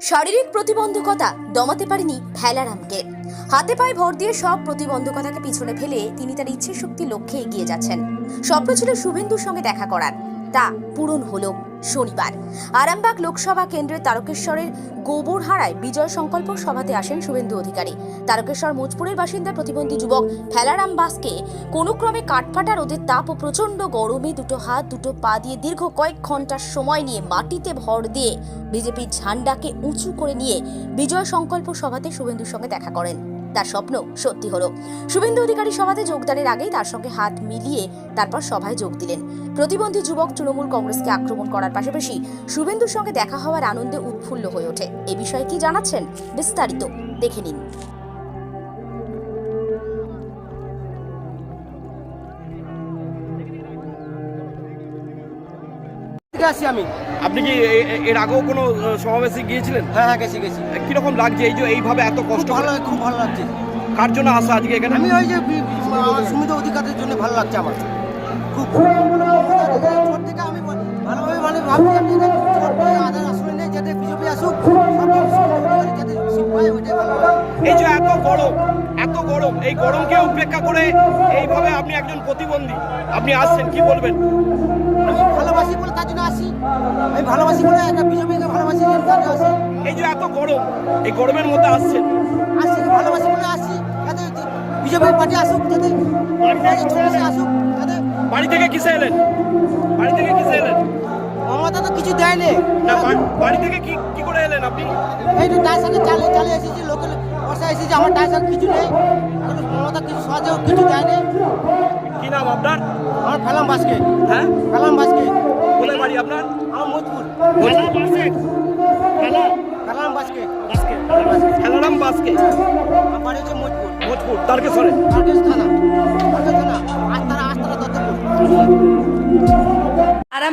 শারীরিক প্রতিবন্ধকতা দমাতে পারেনি ভেলারামকে। হাতে পায়ে ভর দিয়ে সব প্রতিবন্ধকতাকে পিছনে ফেলে তিনি তার ইচ্ছে শক্তি লক্ষ্যে এগিয়ে যাচ্ছেন। স্বপ্ন ছিল শুভেন্দুর সঙ্গে দেখা করার। তা পূরণ হলো শনিবার। আরামবাগ লোকসভা কেন্দ্রের তারকেশ্বরের গোবরহারায় বিজয় সংকল্প সভাতে আসেন শুভেন্দু অধিকারী। তারকেশ্বর মোজপুরের বাসিন্দা প্রতিবন্ধী যুবক ফেলারাম বাসকে কোনো ক্রমে কাঠফাটা রোদের তাপ ও প্রচণ্ড গরমে দুটো হাত, দুটো পা দিয়ে দীর্ঘ কয়েক ঘণ্টার সময় নিয়ে মাটিতে ভর দিয়ে বিজেপির ঝান্ডাকে উঁচু করে নিয়ে বিজয় সংকল্প সভাতে শুভেন্দুর সঙ্গে দেখা করেন। তার স্বপ্ন সত্যি হলো। শুভেন্দু অধিকারী সভাতে যোগদানের আগেই তার সঙ্গে হাত মিলিয়ে তারপর সভায় যোগ দিলেন। প্রতিবন্ধী যুবক তৃণমূল কংগ্রেসকে আক্রমণ করার পাশাপাশি শুভেন্দুর সঙ্গে দেখা হওয়ার আনন্দে উৎফুল্ল হয়ে ওঠে। এ বিষয়ে কি জানাচ্ছেন বিস্তারিত দেখে নিন। থেকে আসি আমি। আপনি কি এর আগেও কোনো সমাবেশে গিয়েছিলেন? হ্যাঁ হ্যাঁ গেছি গেছি। কীরকম লাগছে এই যে এইভাবে এত কষ্ট ভালো করে? খুব ভালো লাগছে। কার জন্য আসা আজকে এখানে? আমি ওই যে সুমিত অধিকারের জন্য ভালো লাগছে আমার। খুব ছোট থেকে আমি ভালোভাবে মানে ভাবছি গরম এত গরম। এই গরমকে উপেক্ষা করে এইভাবে আপনি একজন প্রতিবন্ধী। আপনি আসছেন কি বলবেন? আমি ভালোবাসি বলে তার জন্য আসি। আমি ভালোবাসি বলে একটা বিজেপিকে ভালোবাসি আসি। এই যে এত গরম এই গরমের মধ্যে আসছেন। আসি ভালোবাসি বলে আসি। যাতে বিজেপি পার্টি আসুক যাতে আসুক বাড়ি থেকে কিসে এলেন? বাড়ি থেকে কিসে এলেন? মমতা তো কিছু দেয়নি। না বাড়ি থেকে কি কি করে এলেন আপনি? এই তো টাই সাথে চালিয়ে চালিয়ে এসেছি লোকের বর্ষা এসেছি আমার টাই সাথে কিছু নেই। মমতা কিছু সহজেও কিছু দেয়নি। কি নাম আপনার? আমার ফেলাম বাসকে। হ্যাঁ? ফেলাম বাসকে। কোথায় বাড়ি আপনার? আমার মজপুর খেলা ফেলাম। বাসকে। খেলারাম বাসকে। আমার বাড়ি হচ্ছে মজপুর ভোজপুর তারকেশ্বরে কার্গেস থানা। কার্গেস থানা। আস্তারা আস্তারা দত্তপুর।